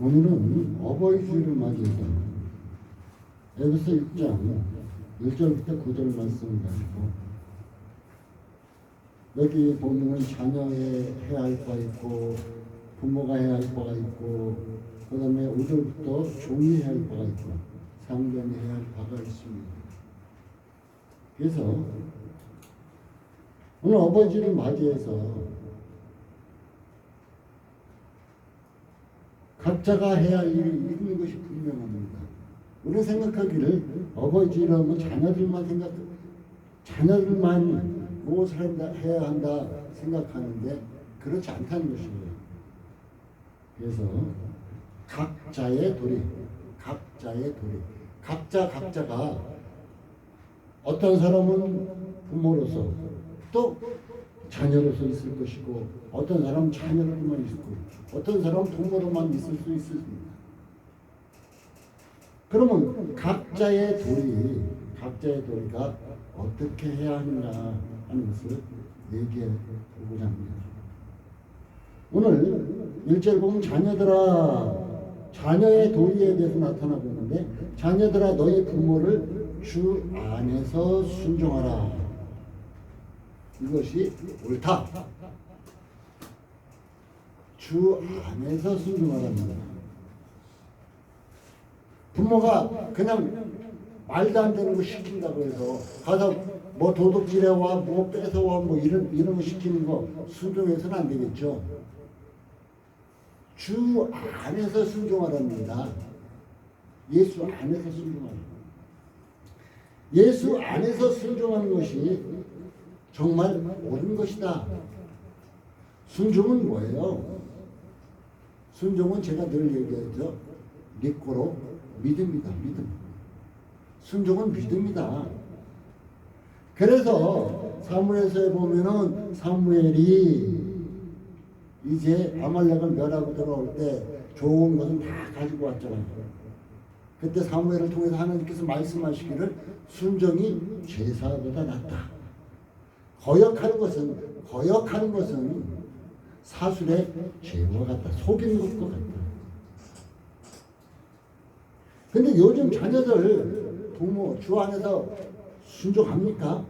오늘은 어버이 주일을 맞이해서 에베소 6장 1절부터 9절 말씀을 가지고 여기 보면은 자녀의 해야 할 바 있고 부모가 해야 할 바가 있고 그 다음에 5절부터 종이 해야 할 바가 있고 상견이 해야 할 바가 있습니다. 그래서 오늘 어버이주를 맞이해서 각자가 해야 할 일이 있는 것이 분명합니다. 우리 생각하기를 어버이주를 하면 자녀들만 생각, 자녀들만 무엇을 한다, 해야 한다 생각하는데 그렇지 않다는 것입니다. 그래서 각자의 도리, 각자의 도리, 각자 각자가 어떤 사람은 부모로서 또 자녀로서 있을 것이고 어떤 사람은 자녀로만 있을 거고 어떤 사람은 부모로만 있을 수 있습니다. 그러면 각자의 도리, 각자의 도리가 어떻게 해야 하느냐 하는 것을 얘기해 보고자 합니다. 오늘 일절 보면 자녀들아 자녀의 도리에 대해서 나타나고 있는데 자녀들아 너희 부모를 주 안에서 순종하라. 이것이 옳다. 주 안에서 순종하랍니다. 부모가 그냥 말도 안 되는 거 시킨다고 해서 가서 뭐 도둑질해 와 뭐 뺏어 와 뭐 이런 이런 거 시키는 거 순종해서는 안 되겠죠. 주 안에서 순종하랍니다. 예수 안에서 순종하라. 예수 안에서 순종하는 것이 정말 옳은 것이다. 순종은 뭐예요? 순종은 제가 늘 얘기하죠. 믿고로 믿음이다. 믿음. 순종은 믿음이다. 그래서 사무엘서에 보면은 사무엘이 이제 아말렉을 멸하고 들어올 때 좋은 것은 다 가지고 왔잖아요. 그때 사무엘을 통해서 하나님께서 말씀하시기를 순종이 제사보다 낫다. 거역하는 것은 거역하는 것은 사술의 죄와 같다. 속이는 것과 같다. 근데 요즘 자녀들 부모 주 안에서 순종합니까?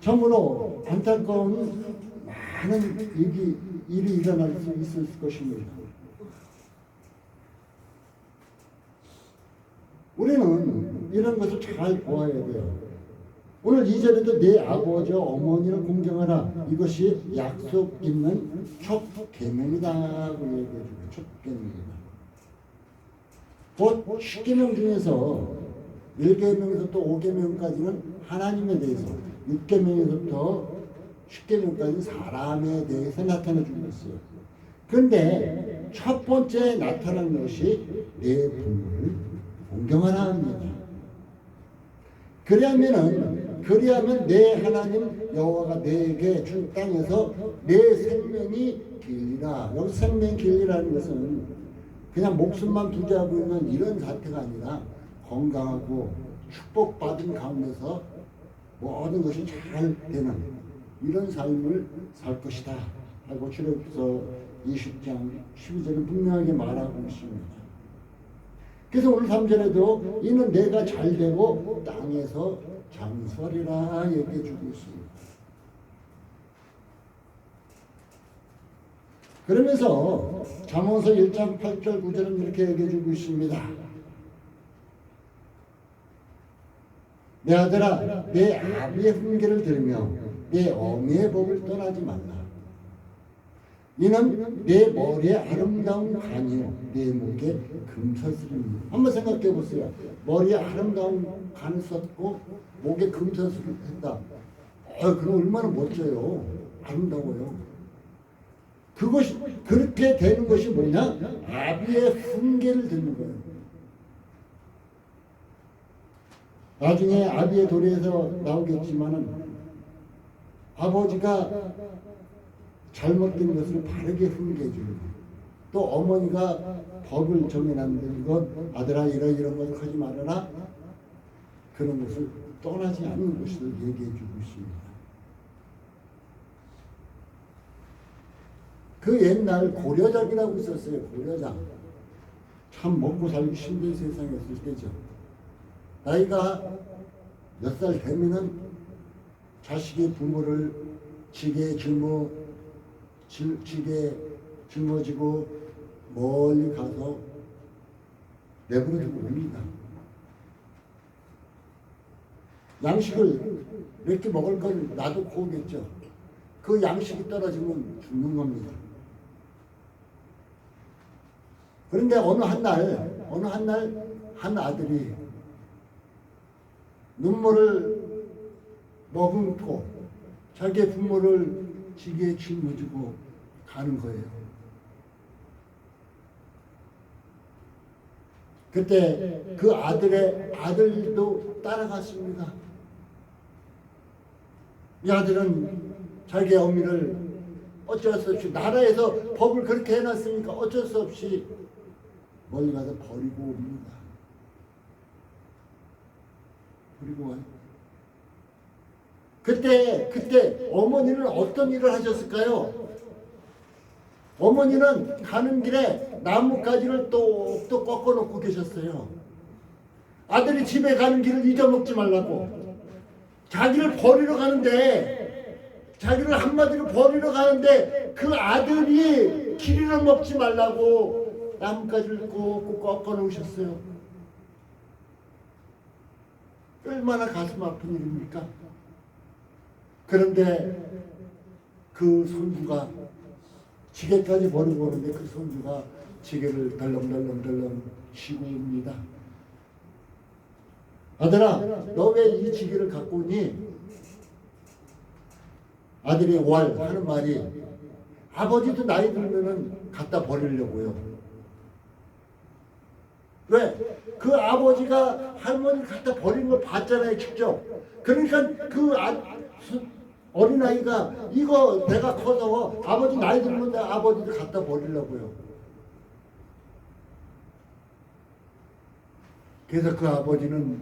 참으로 안타까운 많은 일이, 일이 일어날 수 있을 것입니다. 우리는 이런 것을 잘 보아야 돼요. 오늘 이절에도 내 아버지와 어머니를 공경하라. 이것이 약속 있는 첫 계명이다고 얘기해 주고 첫 계명이다. 곧 십계명 중에서 1계명에서 또 5계명까지는 하나님에 대해서 6계명에서부터 10계명까지 사람에 대해서 나타내 주고 있어요. 근데 첫 번째 나타난 것이 내 부모를 공경하라 합니다. 그리하면은 그리하면 내 하나님 여호와가 내게 준 땅에서 내 생명이 길리라. 여기 생명 길리라는 것은 그냥 목숨만 부지하고 있는 이런 상태가 아니라 건강하고 축복받은 가운데서 모든 것이 잘 되는 이런 삶을 살 것이다. 하고 출애굽서 20장 12절은 분명하게 말하고 있습니다. 그래서 오늘 3절에도 이는 내가 잘 되고 땅에서 장수하리라 얘기해 주고 있습니다. 그러면서 잠언서 1장 8절 9절은 이렇게 얘기해 주고 있습니다. 내 아들아 내 아비의 훈계를 들으며 내 어미의 법을 떠나지 말라. 이는 내 머리에 아름다운 간이요 내 목에 금서슬입니다. 한번 생각해 보세요. 머리에 아름다운 간을 썼고 목에 금서슬을 했다. 아, 그럼 얼마나 멋져요. 아름다워요. 그것이 그렇게 되는 것이 뭐냐? 아비의 훈계를 듣는 거예요. 나중에 아비의 도리에서 나오겠지만은 아버지가 잘못된 것을 바르게 훈계해 주는 또 어머니가 법을 정해놨는데 이건 아들아 이런 이런 것 하지 말아라 그런 것을 떠나지 않는 것을 얘기해 주고 있습니다. 그 옛날 고려장이라고 있었어요. 고려장. 참 먹고 살기 힘든 세상이었을 때죠. 나이가 몇 살 되면은 자식이 부모를 지게 짊어 지- 지게 짊어지고 멀리 가서 내버려두고 옵니다. 양식을 몇 개 먹을 건 나도 고겠죠. 그 양식이 떨어지면 죽는 겁니다. 그런데 어느 한 날, 어느 한날 한 아들이 눈물을 머금고 자기 부모를 지게 짊어지고 가는 거예요. 그때 그 아들의 아들도 따라갔습니다. 이 아들은 자기 어미를 어쩔 수 없이 나라에서 법을 그렇게 해놨으니까 어쩔 수 없이 멀리 가서 버리고 옵니다. 그리고 와요. 그때 그때 어머니는 어떤 일을 하셨을까요? 어머니는 가는 길에 나뭇가지를 똑똑 꺾어놓고 계셨어요. 아들이 집에 가는 길을 잊어먹지 말라고. 자기를 버리러 가는데, 자기를 한마디로 버리러 가는데, 그 아들이 길이를 먹지 말라고 나뭇가지를 꼭꼭 꺾어놓으셨어요. 얼마나 가슴 아픈 일입니까? 그런데 그 손주가 지게까지 버리고 오는데 그 손주가 지게를 덜렁덜렁덜렁 쉬고 옵니다. 아들아, 너 왜 이 지게를 갖고 오니? 아들이 왈 하는 말이 아버지도 나이 들면은 갖다 버리려고요. 왜? 그 아버지가 할머니를 갖다 버린 걸 봤잖아요, 직접. 그러니까 그 아, 어린아이가 이거 내가 커서 아버지 나이 들면 내 아버지를 갖다 버리려고요. 그래서 그 아버지는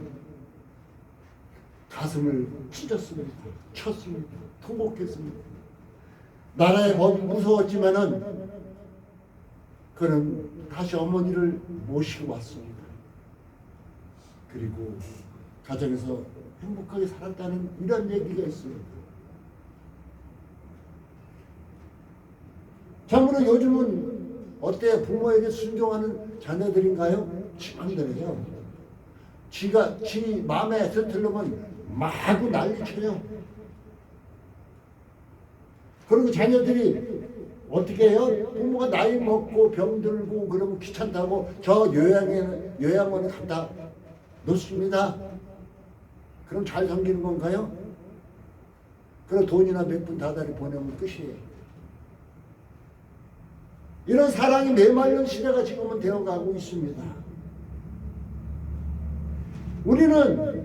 가슴을 찢었습니다. 쳤습니다. 통곡했습니다. 나라의 법이 무서웠지만은 그는 다시 어머니를 모시고 왔습니다. 그리고 가정에서 행복하게 살았다는 이런 얘기가 있습니다. 참으로 요즘은 어때요? 부모에게 순종하는 자녀들인가요? 지만들어요. 지가 지 마음에 들으면 마구 난리쳐요. 그리고 자녀들이 어떻게 해요? 부모가 나이 먹고 병들고 그러면 귀찮다고 저 요양에 요양원에 갖다 놓습니다. 그럼 잘 섬기는 건가요? 그럼 돈이나 몇푼 다달이 보내면 끝이에요. 이런 사랑이 메말른 시대가 지금은 되어가고 있습니다. 우리는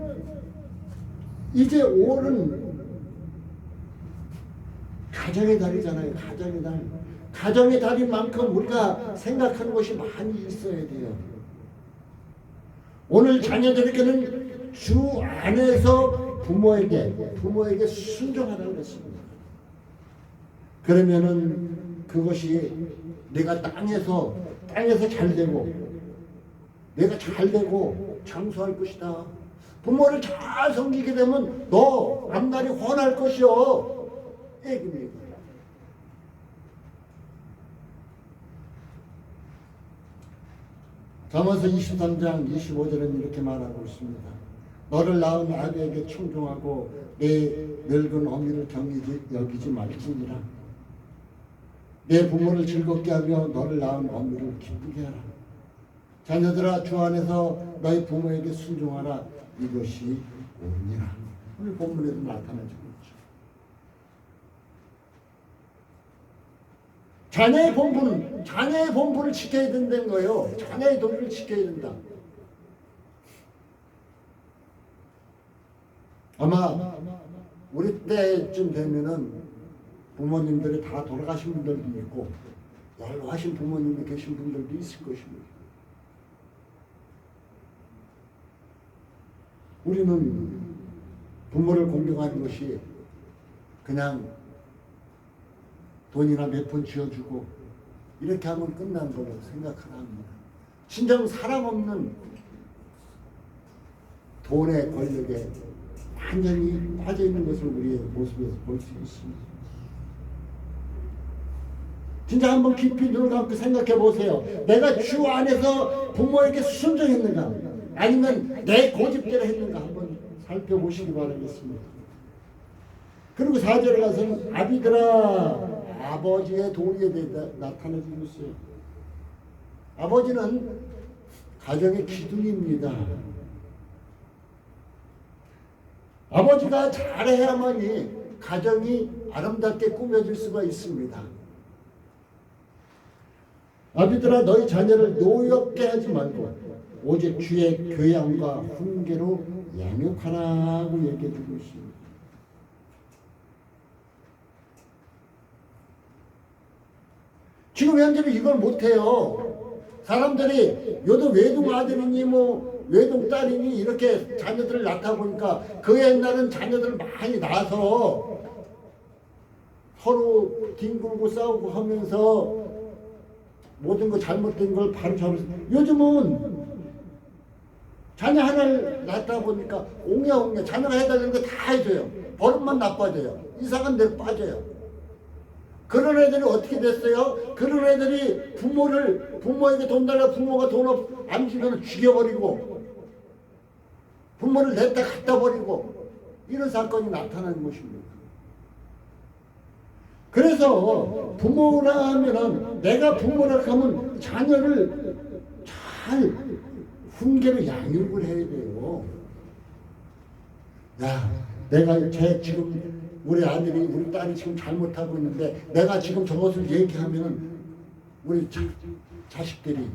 이제 5월은 가정의 달이잖아요. 가정의 달. 가정의 달인 만큼 우리가 생각하는 것이 많이 있어야 돼요. 오늘 자녀들에게는 주 안에서 부모에게 부모에게 순종하라는 것입니다. 그러면은 그것이 내가 땅에서 땅에서 잘 되고 내가 잘 되고 장수할 것이다. 부모를 잘 섬기게 되면 너 앞날이 훤할 것이요. 얘기입니다. 잠언서 23장 25절은 이렇게 말하고 있습니다. 너를 낳은 아비에게 충종하고 내 늙은 어미를 경이지 여기지 말지니라. 내 부모를 즐겁게 하며 너를 낳은 어미를 기쁘게 하라. 자녀들아 주 안에서 너희 부모에게 순종하라. 이것이 옳니라. 오늘 본문에도 나타나지고 있죠. 자녀의 본분, 자녀의 본분을 지켜야 된다는 거예요. 자녀의 도리를 지켜야 된다. 아마 우리 때쯤 되면은 부모님들이 다 돌아가신 분들도 있고 연로하신 부모님이 계신 분들도 있을 것입니다. 우리는 부모를 공경하는 것이 그냥 돈이나 몇 푼 쥐어주고 이렇게 하면 끝난 거라고 생각하나 합니다. 진정 사람 없는 돈의 권력에 완전히 빠져 있는 것을 우리의 모습에서 볼 수 있습니다. 진짜 한번 깊이 눈을 감고 생각해 보세요. 내가 주 안에서 부모에게 순종했는가? 아니면 내 고집대로 했는가? 한번 살펴보시기 바라겠습니다. 그리고 4절에 가서는 아비들아 아버지의 도리에 대해 나타내주고 있어요. 아버지는 가정의 기둥입니다. 아버지가 잘해야만이 가정이 아름답게 꾸며질 수가 있습니다. 아비들아 너희 자녀를 노엽게 하지 말고 오직 주의 교양과 훈계로 양육하라고 얘기해 주고 있습니다. 지금 현재는 이걸 못해요. 사람들이 요도 외동 아들이니 뭐 외동 딸이니 이렇게 자녀들을 낳다 보니까 그 옛날은 자녀들 많이 낳아서 서로 뒹굴고 싸우고 하면서 모든 거 잘못된 걸 바로 수 요즘은 자녀 하나를 낳다 보니까 옹야옹야 자녀가 해달라는 거 다 해줘요. 버릇만 나빠져요. 이상한 데로 빠져요. 그런 애들이 어떻게 됐어요? 그런 애들이 부모를 부모에게 돈 달라 부모가 돈 안 주면 죽여버리고 부모를 냈다 갖다 버리고 이런 사건이 나타나는 것입니다. 그래서 부모라 하면은 내가 부모라 하면 자녀를 잘 훈계로 양육을 해야 돼요. 야, 내가 제 지금 우리 아들이 우리 딸이 지금 잘못하고 있는데 내가 지금 저것을 얘기하면은 우리 자, 자식들이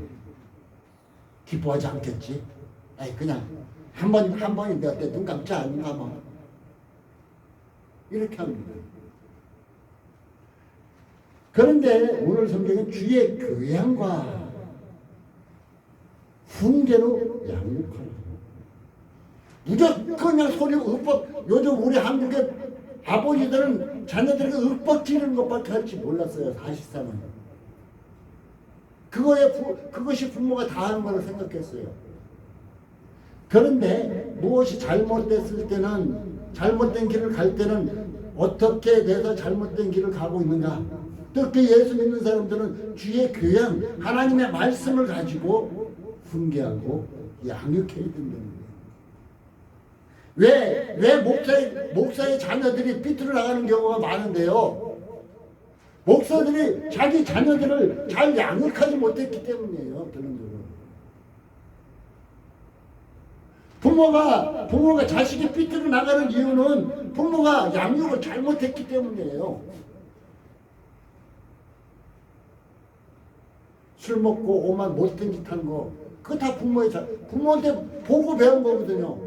기뻐하지 않겠지? 아니 그냥 한 번 한 번인데 어때 눈 감지 않는가 뭐 이렇게 합니다. 그런데 오늘 성경은 주의 교양과 훈계로 양육하라. 무조건 그냥 소리 윽박 요즘 우리 한국의 아버지들은 자녀들에게 윽박 지르는 것밖에 할 줄 몰랐어요 사실상은. 그거에 부, 그것이 부모가 다 하는 거로 생각했어요. 그런데 무엇이 잘못됐을 때는 잘못된 길을 갈 때는 어떻게 돼서 잘못된 길을 가고 있는가 특히 예수 믿는 사람들은 주의 교양 하나님의 말씀을 가지고 훈계하고 양육해야 된다는 거예요 왜, 왜 목사의, 목사의 자녀들이 삐뚤어 나가는 경우가 많은데요. 목사들이 자기 자녀들을 잘 양육하지 못했기 때문이에요. 결론적으로. 부모가, 부모가 자식이 삐뚤어 나가는 이유는 부모가 양육을 잘못했기 때문이에요. 술 먹고 오만 못된 짓 한 거, 그거 다 부모의 자, 부모한테 보고 배운 거거든요.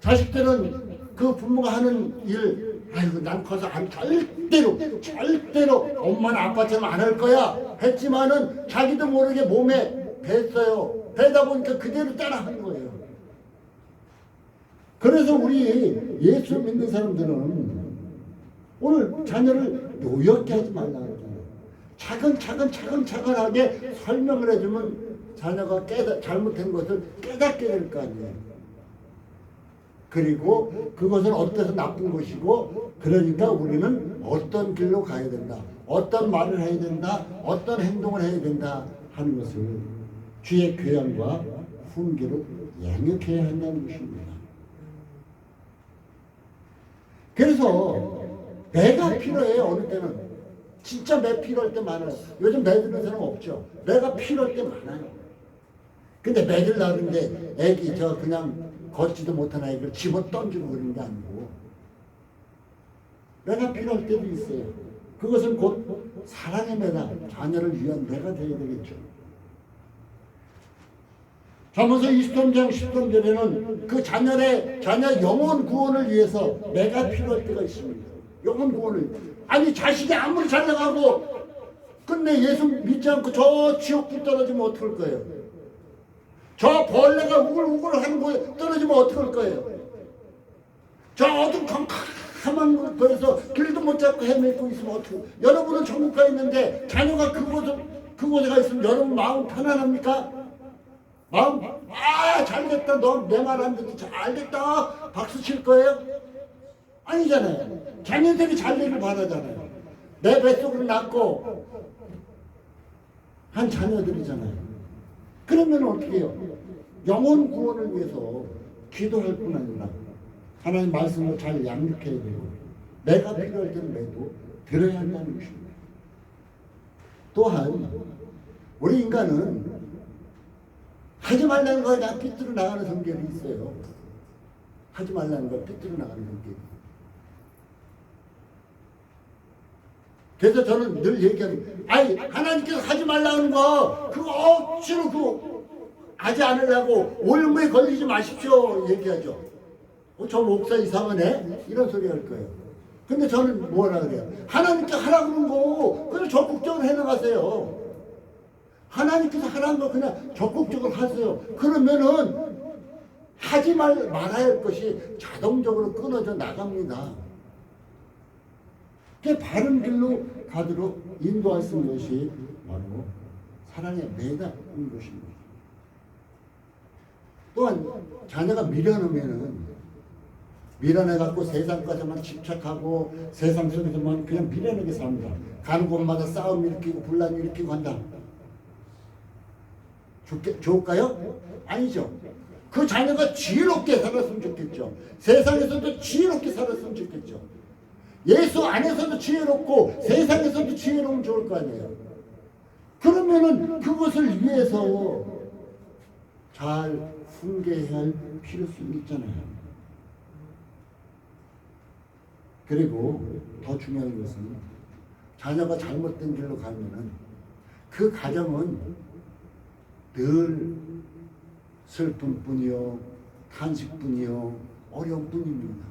자식들은 그 부모가 하는 일, 아이고 난 커서 안 절대로 절대로 엄마는 아빠처럼 안 할 거야 했지만은 자기도 모르게 몸에 뱄어요. 배다 보니까 그대로 따라하는 거예요. 그래서 우리 예수 믿는 사람들은 오늘 자녀를 노엽게 하지 말라. 차근차근 차근차근하게 설명을 해주면 자녀가 깨달 잘못된 것을 깨닫게 될 거 아니에요. 그리고 그것은 어때서 나쁜 것이고 그러니까 우리는 어떤 길로 가야 된다. 어떤 말을 해야 된다. 어떤 행동을 해야 된다 하는 것을 주의 교양과 훈계로 양육해야 한다는 것입니다. 그래서 매가 필요해요 어느 때는 진짜 매 필요할 때 많아요. 요즘 매 드는 사람 없죠. 매가 필요할 때 많아요. 근데 매들 나는데 애기 저 그냥 걷지도 못한 아이를 집어 던지고 그런 게 아니고 내가 필요할 때도 있어요. 그것은 곧 사랑의 매다 자녀를 위한 매가 되어야 되겠죠. 잠언서 23장 13절에는 그 자녀의 자녀 영혼 구원을 위해서 매가 필요할 때가 있습니다. 영혼 구원을 아니 자식이 아무리 잘 나가고 끝내 예수 믿지 않고 저 지옥불 떨어지면 어떡할 거예요? 저 벌레가 우글우글 하는 거에 떨어지면 어떡할 거예요? 저 어둠 컴컴한 험한 거에서 길도 못 잡고 헤매고 있으면 어떻게 여러분은 천국 가 있는데 자녀가 그곳에 그곳에 가 있으면 여러분 마음 편안합니까? 마음 아 잘됐다 너 내 말 안 듣고 잘됐다 박수 칠 거예요? 아니잖아요. 자녀들이 잘 되길 바라잖아요. 내 뱃속으로 낳고 한 자녀들이잖아요. 그러면 어떻게 해요? 영혼 구원을 위해서 기도할 뿐 아니라 하나님 말씀을 잘 양육해야 되고 내가 필요할 때는 매도 들어야 한다는 것입니다. 또한 우리 인간은 하지 말라는 거 그냥 삐뚤어 나가는 성격이 있어요. 하지 말라는 걸 삐뚤어 나가는 성격이. 그래서 저는 늘 얘기합니다. 아니 하나님께서 하지 말라는 거 그거 억지로 그 하지 않으려고 올무에 걸리지 마십시오 얘기하죠. 어, 저 목사 이상하네 이런 소리 할 거예요. 근데 저는 뭐라 그래요? 하나님께 하라 그런 거 그냥 적극적으로 해나가세요. 하나님께서 하라는 거 그냥 적극적으로 하세요. 그러면은 하지 말 말아야 할 것이 자동적으로 끊어져 나갑니다. 그 바른 길로 가도록 있는 것이 바로 사랑의 매다인 것입니다. 또한 자녀가 미련하면은 미련해 갖고 세상까지만 집착하고 세상 속에서만 그냥 미련하게 삽니다. 가는 곳마다 싸움 일으키고 분란 일으키고 한다. 좋게, 좋을까요? 아니죠. 그 자녀가 지혜롭게 살았으면 좋겠죠. 세상에서도 지혜롭게 살았으면 좋겠죠. 예수 안에서도 지혜롭고 세상에서도 지혜로우면 좋을 거 아니에요. 그러면은 그것을 위해서 잘 훈계해야 할 필요성이 있잖아요. 그리고 더 중요한 것은 자녀가 잘못된 길로 가면은 그 가정은 늘 슬픔뿐이요, 탄식뿐이요, 어려움뿐입니다.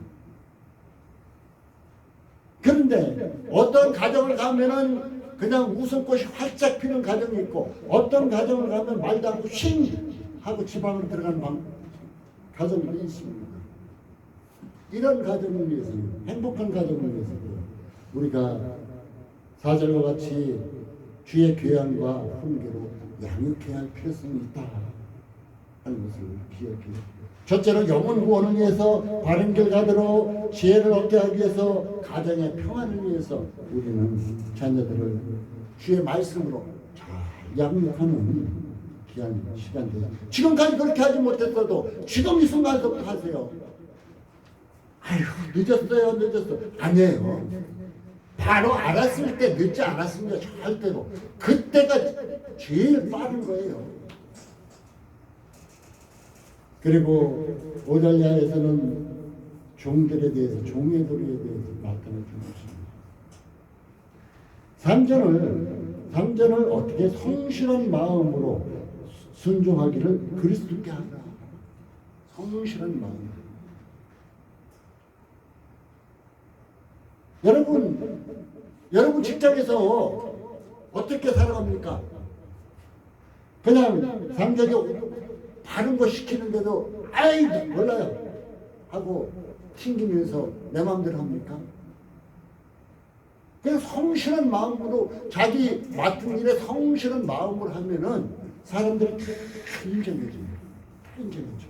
그런데 어떤 가정을 가면은 그냥 웃음꽃이 활짝 피는 가정이 있고 어떤 가정을 가면 말도 않고 쉰 하고 지방으로 들어가는 방, 가정이 있습니다. 이런 가정을 위해서 행복한 가정을 위해서 우리가 사절과 같이 주의 교양과 훈계로 양육해야 할 필요성이 있다 하는 것을 기억해요. 첫째로 영혼 구원을 위해서 바른 길 가도록 지혜를 얻게 하기 위해서 가정의 평안을 위해서 우리는 자녀들을 주의 말씀으로 잘 양육하는 귀한 시간들. 지금까지 그렇게 하지 못했어도 지금 이 순간부터 하세요. 아휴 늦었어요 늦었어 아니에요. 바로 알았을 때 늦지 않았습니다 절대로. 그때가 제일 빠른 거예요. 그리고 오달야에서는 종들에 대해서 종의 도리에 대해서 나타내 주는 것입니다. 삼전을 삼전을 어떻게 성실한 마음으로 순종하기를 그리스도께 하라. 성실한 마음. 여러분, 여러분 직장에서 어떻게 살아갑니까? 그냥 상적이 바른 거 시키는데도 아이 몰라요 하고 튕기면서 내 마음대로 합니까? 그냥 성실한 마음으로 자기 맡은 일에 성실한 마음으로 하면은 사람들이 다 인정해줍니다. 다 인정해줘.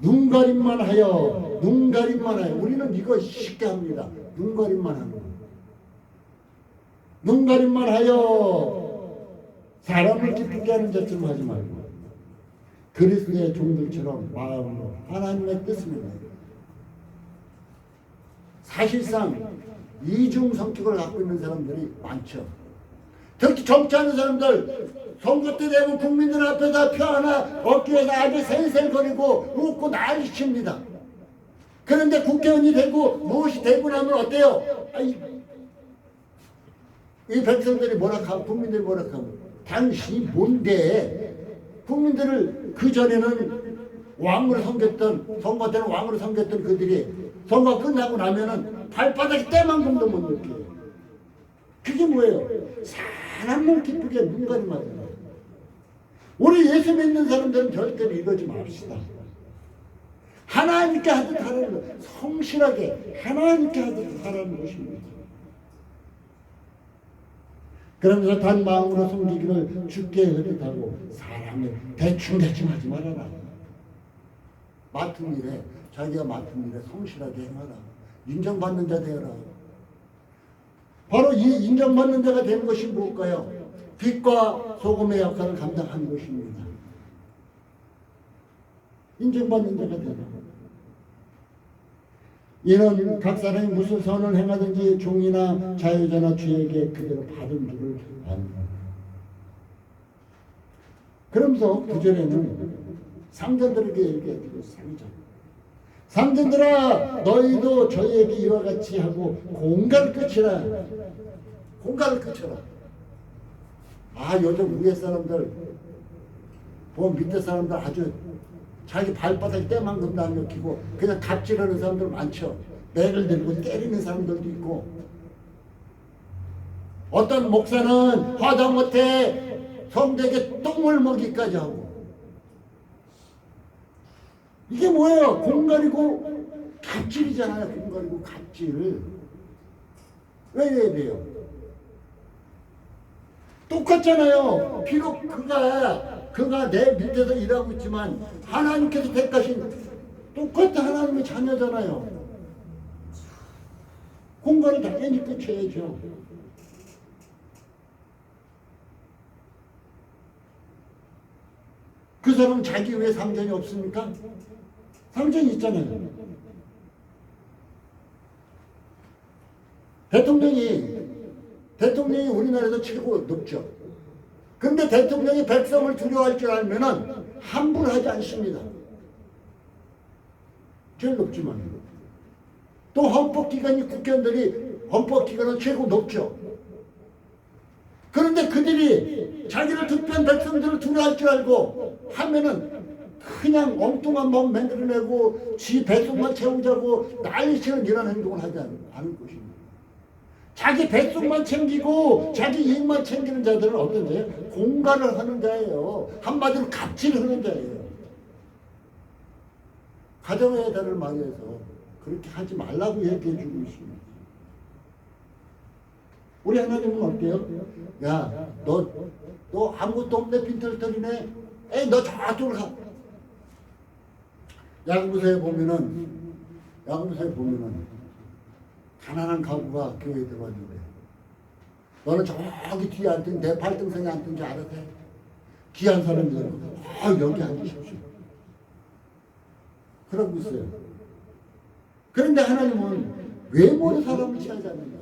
눈가림만 하여, 눈 가림만 하여. 우리는 이거 쉽게 합니다. 눈 가림만 하는 거. 눈 가림만 하여 사람을 기쁘게 하는 자처럼 하지 말고 그리스도의 종들처럼 마음으로 하나님의 뜻을. 사실상 이중 성격을 갖고 있는 사람들이 많죠. 특히 정치하는 사람들 선거 때 되면 국민들 앞에서 표 하나 위해서 아주 셀셀거리고 웃고 난리칩니다. 그런데 국회의원이 되고 무엇이 되고 나면 어때요? 아이, 이 백성들이 뭐라 하고 국민들이 뭐라 하고 당신이 뭔데 국민들을 그 전에는 왕으로 섬겼던 선거 때는 왕으로 섬겼던 그들이 선거 끝나고 나면은 발바닥에 때만큼도 못 느껴요. 그게 뭐예요? 사람을 기쁘게 눈가리 맞아요. 우리 예수 믿는 사람들은 절대로 이러지 맙시다. 하나님께 하듯 하라는 거 성실하게 하나님께 하듯 하라는 것입니다. 그러면서 단 마음으로 섬기기를 죽게 흐릿하고 사람을 대충대충 하지 말아라. 맡은 일에 자기가 맡은 일에 성실하게 행하라. 인정받는 자 되어라. 바로 이 인정받는 자가 되는 것이 뭘까요? 빛과 소금의 역할을 감당하는 것입니다. 인정받는 자가 되라. 이는 각 사람이 무슨 선을 행하든지 종이나 자유자나 주에게 그대로 받은 줄을 안다. 그러면서 구절에는 상전들에게 얘기해주고 상전. 상전들아 너희도 저희에게 이와 같이 하고 공간을 끝이라. 공간을 끝이라. 아 요즘 위에 사람들 보면 밑에 사람들 아주 자기 발바닥에 때만큼도 안 먹히고 그냥 갑질하는 사람들 많죠. 매를 들고 때리는 사람들도 있고 어떤 목사는 하다못해 성대에 똥을 먹이까지 하고 이게 뭐예요? 공간이고 갑질이잖아요. 공간이고 갑질. 왜 이래야 돼요? 똑같잖아요. 비록 그가 그가 내 밑에서 일하고 있지만 하나님께서 택하신 똑같은 하나님의 자녀잖아요. 공간을 당연히 끝쳐야죠. 그 사람 자기 왜 상전이 없습니까? 상전이 있잖아요. 대통령이 대통령이 우리나라에서 최고 높죠. 근데 대통령이 백성을 두려워할 줄 알면은 함부로 하지 않습니다. 제일 높지만. 또 헌법기관이 국회의원들이 헌법기관은 최고 높죠. 그런데 그들이 자기를 투표한 백성들을 두려워할 줄 알고 하면은 그냥 엉뚱한 몸 만들어내고 지 배속만 채우자고 난리치는 이런 행동을 하지 않는 것입니다. 자기 배속만 챙기고 자기 이익만 챙기는 자들은 어떤 자예요? 공갈을 하는 자예요. 한마디로 갑질을 하는 자예요. 가정의 달을 맞이해서 그렇게 하지 말라고 얘기해 주고 있습니다. 우리 하나님은 어때요? 야, 너, 너 아무것도 없네, 빈털털이네. 에이, 너 저쪽으로 가. 야구부서에 보면은, 야구부서에 보면은, 가난한 가구가 교회에 들어왔는데, 너는 저기 뒤에 앉든, 내 발등상에 앉든지 알아서 해. 귀한 사람들은, 아, 여기 앉으십시오. 그러고 있어요. 그런데 하나님은 외모로 사람을 취하지 않는다.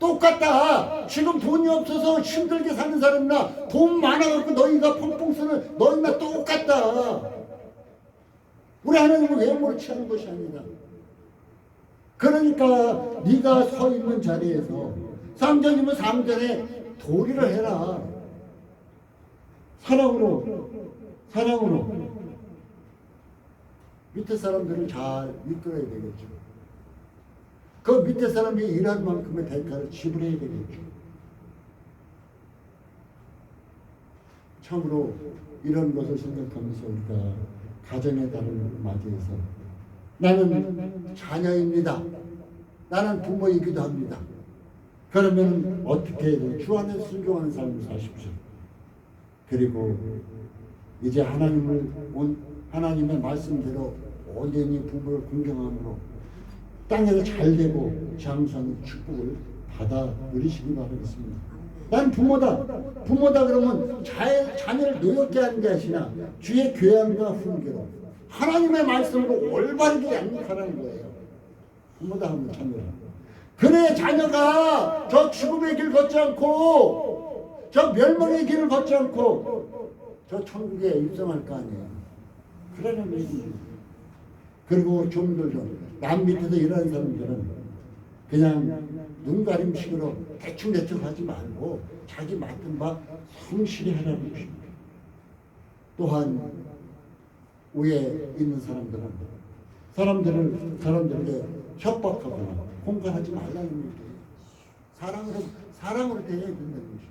똑같다. 지금 돈이 없어서 힘들게 사는 사람이나 돈 많아갖고 너희가 펑펑 쓰는 너희나 똑같다. 우리 하나님은 외모를 취하는 것이 아니다. 그러니까 네가 서 있는 자리에서 삼전이면 삼전에 도리를 해라. 사랑으로, 사랑으로. 밑에 사람들을 잘 이끌어야 되겠죠. 그 밑에 사람이 일한 만큼의 대가를 지불해야 되겠죠. 참으로 이런 것을 생각하면서 우리가 가정의 달을 맞이해서 나는 자녀입니다. 나는 부모이기도 합니다. 그러면 어떻게 해야 돼요? 주 안에 순종하는 삶을 사십시오. 그리고 이제 하나님을 온 하나님의 말씀대로 온전히 부모를 공경함으로 땅에서 잘 되고 장수하는 축복을 받아 누리시기 바라겠습니다. 난 부모다. 부모다 그러면 자, 자녀를 노엽게 하는 게 아니라 주의 교양과 훈계로 하나님의 말씀으로 올바르게 양육하라는 거예요. 부모다 하면 자녀라. 그래 자녀가 저 죽음의 길 걷지 않고 저 멸망의 길을 걷지 않고 저 천국에 입성할 거 아니에요. 그러는 얘기예요. 그리고 종들도 남 밑에서 일하는 사람들은 그냥 눈 가림식으로 대충 대충 하지 말고 자기 맡은 바 성실히 하라는 것입니다. 또한 위에 있는 사람들은 사람들을 사람들에게 협박하거나 공갈하지 말라는 얘기예요. 사랑으로 사랑으로 대해야 된다는 것입니다.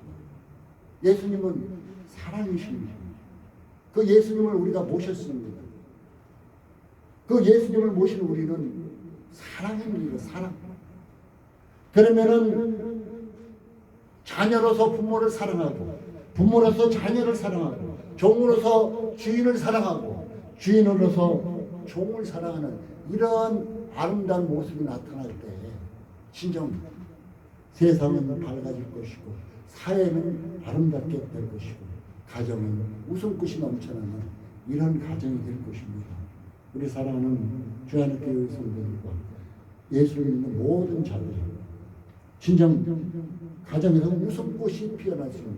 예수님은 사랑이십니다. 그 예수님을 우리가 모셨습니다. 그 예수님을 모시는 우리는 사랑입니다. 사랑. 그러면은 자녀로서 부모를 사랑하고 부모로서 자녀를 사랑하고 종으로서 주인을 사랑하고 주인으로서 종을 사랑하는 이러한 아름다운 모습이 나타날 때 진정 세상은 밝아질 것이고 사회는 아름답게 될 것이고 가정은 웃음꽃이 넘쳐나는 이런 가정이 될 것입니다. 우리 사랑하는 주하늘 교회 성도들과 예수를 믿는 모든 자들 진정 가정에서 웃음꽃이 피어날 수 있는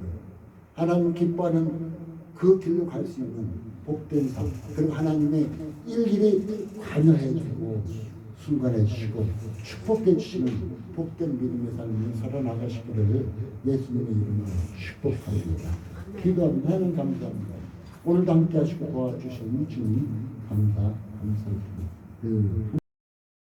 하나님 기뻐하는 그 길로 갈 수 있는 복된 삶 그리고 하나님의 일일이 관여해 주고 순간해 주시고 축복해 주시는 복된 믿음의 삶을 살아나가시기를 예수님의 이름으로 축복합니다. 기도합니다. 하나님 감사합니다. 오늘도 함께 하시고 도와주신 주님 감사 감사드립니다. 그